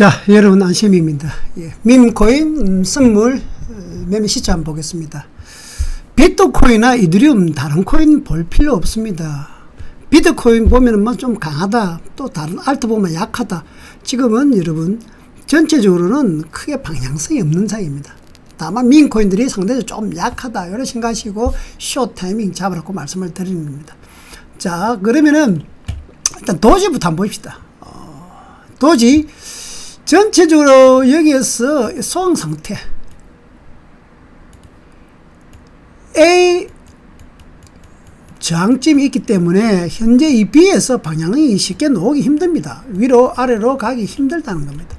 자, 여러분 안심입니다. 예, 밈코인 음, 선물 어, 매매 시차 한번 보겠습니다. 비트코인이나 이더리움 다른 코인 볼 필요 없습니다. 비트코인 보면은 뭐좀 강하다. 또 다른 알트 보면 약하다. 지금은 여러분 전체적으로는 크게 방향성이 없는 사이입니다. 다만 민코인들이 상대적으로 좀 약하다. 이런 생각하시고 쇼 타이밍 잡으라고 말씀을 드리는 겁니다. 자, 그러면은 일단 도지부터 한번 봅시다. 어, 도지 전체적으로 여기에서 소강 상태 A 저항점이 있기 때문에 현재 이 B에서 방향이 쉽게 놓기 힘듭니다. 위로 아래로 가기 힘들다는 겁니다.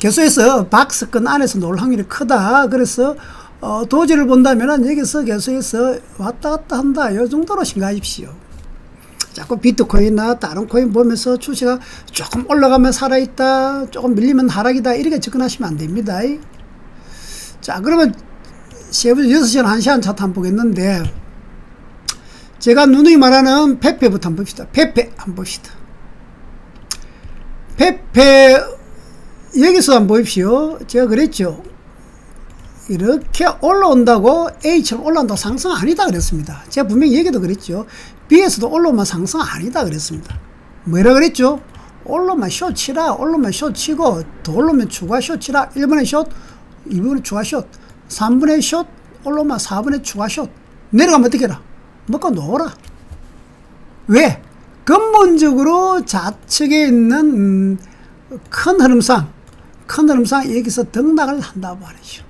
계속해서 박스권 안에서 놓을 확률이 크다. 그래서 어, 도지를 본다면 여기서 계속해서 왔다 갔다 한다. 이 정도로 생각하십시오. 자꾸 비트코인이나 다른 코인 보면서 추세가 조금 올라가면 살아있다. 조금 밀리면 하락이다. 이렇게 접근하시면 안 됩니다. 자, 그러면 세부 6시간 1시간 차트 한번 보겠는데 제가 누누이 말하는 페페부터 한번 봅시다. 페페 한번 봅시다. 페페 여기서 한번 보십시오. 제가 그랬죠. 이렇게 올라온다고 A처럼 올라온다고 상승 아니다 그랬습니다. 제가 분명히 얘기도 그랬죠. B에서도 올라오면 상승 아니다 그랬습니다. 뭐라 그랬죠? 올라오면 숏 치라. 올라오면 숏 치고 더 올라오면 추가 숏 치라. 1번에 숏, 2번에 추가 숏, 3번에 숏, 올라오면 4번에 추가 숏. 내려가면 어떻게 해라? 먹고 놓으라. 왜? 근본적으로 좌측에 있는 음, 큰 흐름상, 큰 흐름상 여기서 등락을 한다고 말이죠.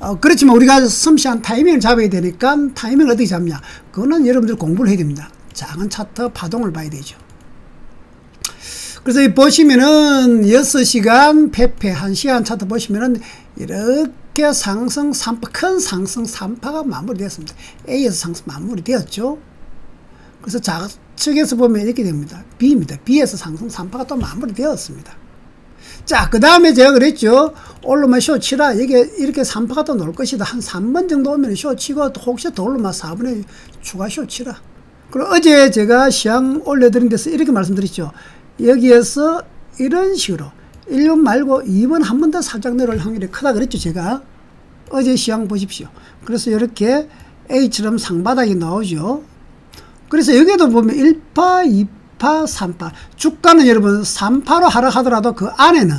어, 그렇지만 우리가 섬시한 타이밍을 잡아야 되니까 타이밍을 어떻게 잡냐? 그거는 여러분들 공부를 해야 됩니다. 작은 차트 파동을 봐야 되죠. 그래서 보시면은 6시간 페페 1시간 차트 보시면은 이렇게 상승 3파, 큰 상승 3파가 마무리되었습니다. A에서 상승 마무리되었죠. 그래서 좌측에서 보면 이렇게 됩니다. B입니다. B에서 상승 3파가 또 마무리되었습니다. 자, 그 다음에 제가 그랬죠. 올라면 쇼 치라. 이게 이렇게 3파가 또놀 것이다. 한 3번 정도 오면 쇼 치고 혹시 더 올라면 4번에 추가 쇼 치라. 그리고 어제 제가 시향 올려드린 데서 이렇게 말씀드렸죠. 여기에서 이런 식으로 1번 말고 2번 한 번 더 살짝 내려올 확률이 크다 그랬죠. 제가 어제 시향 보십시오. 그래서 이렇게 A처럼 상바닥이 나오죠. 그래서 여기도 보면 1파, 2파, 3파. 주가는 여러분 3파로 하락하더라도 그 안에는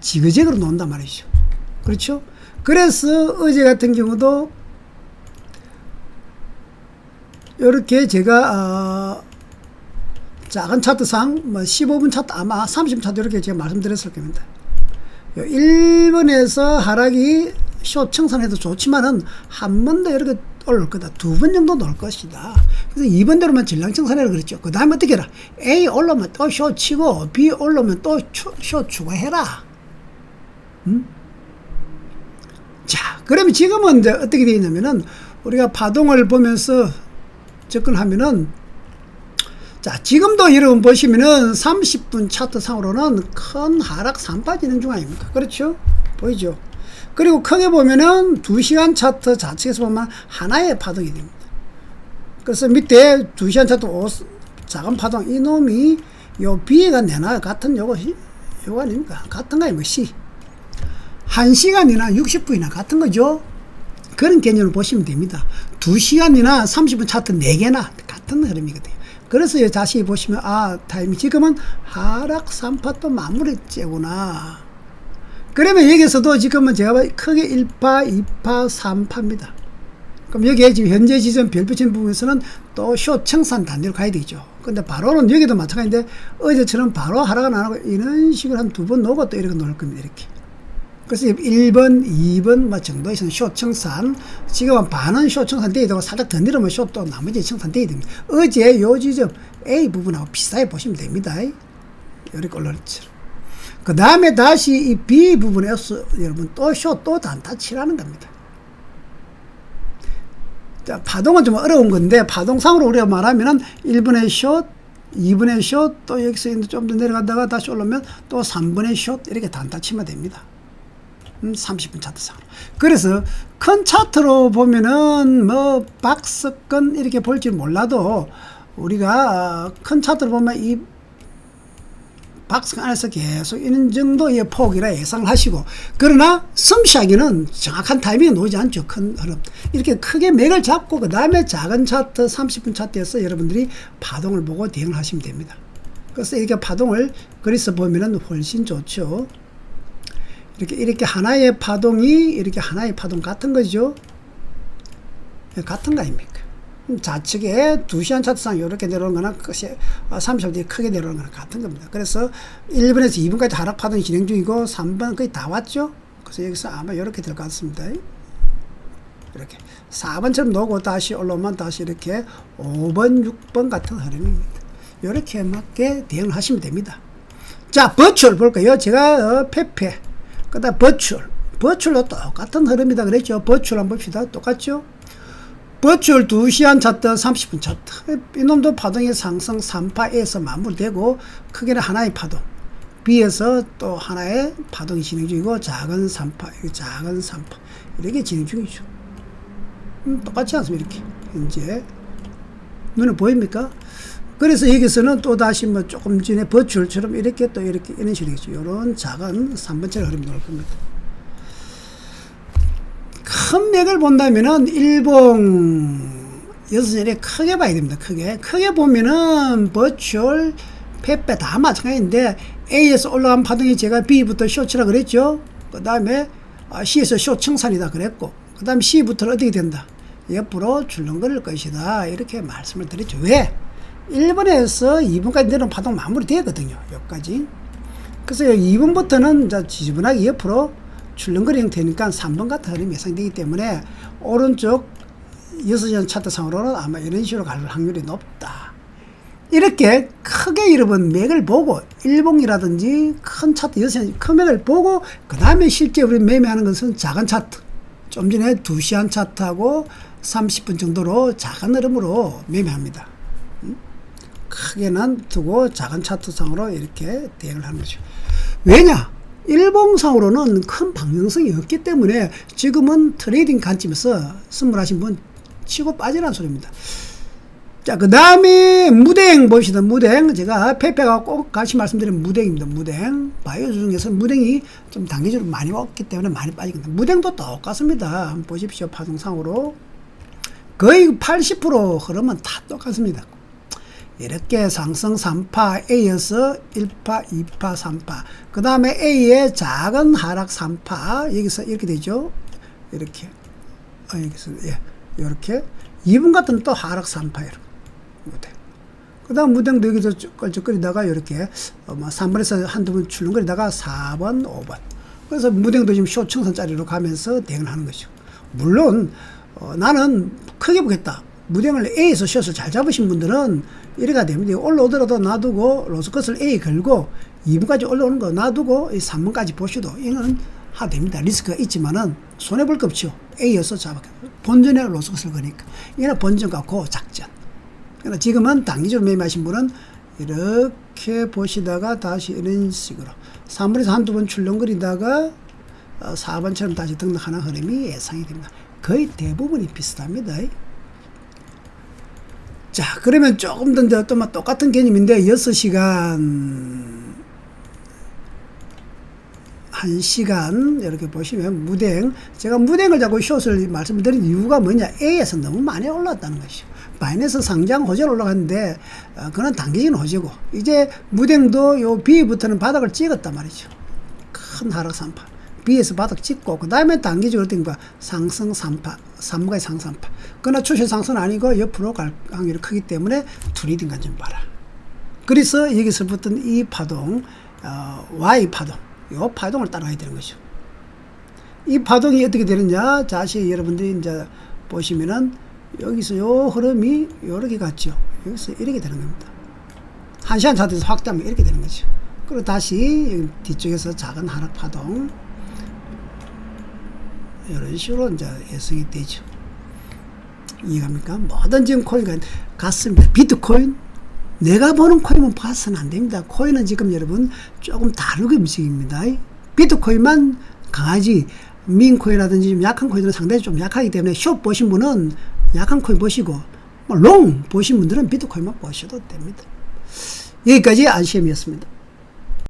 지그재그로 놓는단 말이죠. 그렇죠? 그래서 어제 같은 경우도 이렇게 제가 어 작은 차트상 뭐 15분 차트 아마 30분 차트 이렇게 제가 말씀드렸을 겁니다. 1번에서 하락이 쇼 청산해도 좋지만은 한 번 더 이렇게 올릴 거다. 두 번 정도 놓을 것이다. 그래서 2번대로만 질량 청산해라 그랬죠. 그 다음에 어떻게 해라? A 올라오면 또 쇼 치고 B 올라오면 또 쇼 추가해라. 음? 자, 그러면 지금은 이제 어떻게 되어 있냐면은 우리가 파동을 보면서 접근하면은 자, 지금도 여러분 보시면은 30분 차트 상으로는 큰 하락 산 빠지는 중 아닙니까? 그렇죠? 보이죠? 그리고 크게 보면은 2시간 차트 좌측에서 보면 하나의 파동이 됩니다. 그래서 밑에 2시간 차트 오, 작은 파동, 이놈이 요 B가 내나 같은 요거, 요거 아닙니까? 같은 거예요, 뭐 C. 1시간이나 60분이나 같은 거죠? 그런 개념을 보시면 됩니다. 2시간이나 30분 차트 4개나 같은 흐름이거든요. 그래서 자세히 보시면 아 타이밍 지금은 하락 3파 또 마무리째구나. 그러면 여기서도 지금은 제가 크게 1파, 2파, 3파입니다. 그럼 여기에 지금 현재 지점 별 붙인 부분에서는 또쇼 청산 단위로 가야 되죠. 근데 바로는 여기도 마찬가지인데 어제처럼 바로 하락은 안 하고 이런 식으로 한 두 번 놓고 또 이렇게 놓을 겁니다. 이렇게. 그래서 1번, 2번 뭐 정도에서는 쇼 청산, 지금은 반은 쇼 청산 돼야 되고 살짝 더 내려면 쇼또 나머지 청산 돼야 됩니다. 어제 요 지점 A 부분하고 비슷하게 보시면 됩니다. 이렇게 올라왔죠. 그 다음에 다시 이 B 부분에서 여러분 또 쇼 또 단타 치라는 겁니다. 자, 파동은 좀 어려운 건데 파동상으로 우리가 말하면은 1번의 숏, 2번의 숏, 또 여기서 좀 더 내려가다가 다시 올라오면 또 3번의 숏 이렇게 단타 치면 됩니다. 음, 30분 차트상으로. 그래서 큰 차트로 보면은 뭐 박스권 이렇게 볼지 몰라도 우리가 큰 차트로 보면 이 박스 안에서 계속 있는 정도의 폭이라 예상을 하시고 그러나 숨쉬기는 정확한 타이밍이 나오지 않죠. 큰 흐름. 이렇게 크게 맥을 잡고 그 다음에 작은 차트 30분 차트에서 여러분들이 파동을 보고 대응을 하시면 됩니다. 그래서 이렇게 파동을 그래서 보면은 훨씬 좋죠. 이렇게 이렇게 하나의 파동이 이렇게 하나의 파동 같은 거죠. 예, 같은 거 아닙니까? 음, 좌측에 2시간 차트상 이렇게 내려오는 거나 30분 뒤에 크게 내려오는 거나 같은 겁니다. 그래서 1번에서 2번까지 하락 파동이 진행 중이고 3번 거의 다 왔죠. 그래서 여기서 아마 이렇게 될 것 같습니다. 이렇게 4번처럼 놓고 다시 올라오면 다시 이렇게 5번, 6번 같은 흐름입니다. 이렇게 맞게 대응을 하시면 됩니다. 자, 버추얼 볼까요? 제가 어, 페페, 그 다음 버추얼. 버추얼도 똑같은 흐름이다 그랬죠. 버추얼 한번 봅시다. 똑같죠? 버추얼 2시간 차트, 30분 차트. 이놈도 파동의 상승 3파에서 마무리되고 크게는 하나의 파동. B에서 또 하나의 파동이 진행 중이고 작은 3파, 작은 3파. 이렇게 진행 중이죠. 음, 똑같지 않습니까? 이렇게. 이제 눈에 보입니까? 그래서 여기서는 또 다시 뭐 조금 전에 버추얼처럼 이렇게 또 이렇게 이런 식이죠. 이런 작은 3번째 흐름이 나올 겁니다. 큰 맥을 본다면은 일봉 여섯 자리 크게 봐야 됩니다. 크게 크게 보면은 버추얼 페페 다 마찬가지인데 A에서 올라간 파동이 제가 B부터 쇼츠라 그랬죠. 그 다음에 C에서 쇼 청산이다 그랬고 그 다음 C부터는 어떻게 된다. 옆으로 출렁거릴 것이다. 이렇게 말씀을 드렸죠. 왜? 1번에서 2번까지 내려온 파동 마무리 되거든요. 여기까지. 그래서 2번부터는 이제 지저분하게 옆으로 출렁거리 형태니까 3번 같은 흐름이 예상되기 때문에 오른쪽 6전 차트상으로는 아마 이런 식으로 갈 확률이 높다. 이렇게 크게 여러분 맥을 보고 일봉이라든지 큰 차트 6전 큰 맥을 보고 그 다음에 실제 우리 매매하는 것은 작은 차트 좀 전에 2시간 차트하고 30분 정도로 작은 흐름으로 매매합니다. 크게는 두고 작은 차트상으로 이렇게 대응을 하는 거죠. 왜냐? 일봉상으로는 큰 방향성이 없기 때문에 지금은 트레이딩 관점에서 선물하신 분 치고 빠지라는 소리입니다. 자, 그 다음에 무댕 봅시다. 무댕. 제가 페페가 꼭 같이 말씀드린 무댕입니다. 무댕. 바이오 중에서 무댕이 좀 단기적으로 많이 왔기 때문에 많이 빠지거든요. 무댕도 똑같습니다. 한번 보십시오. 파동상으로. 거의 80% 흐름은 다 똑같습니다. 이렇게 상승 3파 A에서 1파, 2파, 3파. 그 다음에 A의 작은 하락 3파. 여기서 이렇게 되죠. 이렇게. 아, 여기서, 예. 이렇게. 2분 같은 또 하락 3파. 이렇게. 무대. 그 다음 무등도 여기서 껄쩍거리다가 이렇게, 어, 뭐 3번에서 한두 번 출렁거리다가 4번, 5번. 그래서 무등도 지금 쇼청선짜리로 가면서 대응을 하는 거죠. 물론, 어, 나는 크게 보겠다. 무등을 A에서 숏을 잘 잡으신 분들은 이래가 됩니다. 올라오더라도 놔두고 로스컷을 A 걸고 2분까지 올라오는 거 놔두고 3분까지 보셔도 이거는 하 됩니다. 리스크가 있지만은 손해볼 거 없죠. A여서 잡아. 본전에 로스컷을 거니까. 이거는 본전과 고 작전. 그러나 지금은 단기적으로 매매하신 분은 이렇게 보시다가 다시 이런 식으로 3분에서 한두 번 출렁거리다가 4번처럼 다시 등락하는 흐름이 예상이 됩니다. 거의 대부분이 비슷합니다. 자, 그러면 조금 더 또 똑같은 개념인데 6시간 1시간 이렇게 보시면 무댕 제가 무댕을 잡고 숏을 말씀드린 이유가 뭐냐 A에서 너무 많이 올랐다는 것이죠. 마이너스 상장 호재로 올라갔는데 어, 그건 단기적인 호재고 이제 무댕도 요 B부터는 바닥을 찍었단 말이죠. 큰 하락 3파. B에서 바닥 찍고 그 다음에 단기적으로 된거 상승 3파, 3가의 상승 3파. 그러나 추세 상승은 아니고 옆으로 갈 확률이 크기 때문에 트레이딩 관점 봐라. 그래서 여기서 붙은 이 파동, 어, Y 파동, 이 파동을 따라가야 되는 거죠. 이 파동이 어떻게 되느냐? 자시 여러분들이 이제 보시면은 여기서 요 흐름이 요렇게 갔죠. 여기서 이렇게 되는 겁니다. 한 시간 차트에서 확대하면 이렇게 되는 거죠. 그리고 다시 뒤쪽에서 작은 하락 파동, 이런 식으로 이제 예상이 되죠. 이해갑니까? 모든 지금 코인가 같습니다. 비트코인 내가 보는 코인은 봐서는 안 됩니다. 코인은 지금 여러분 조금 다르게 움직입니다. 비트코인만 강하지 민코인이라든지 좀 약한 코인들은 상당히 좀 약하기 때문에 숏 보신 분은 약한 코인 보시고 뭐롱 보신 분들은 비트코인만 보셔도 됩니다. 여기까지 안시엠이었습니다.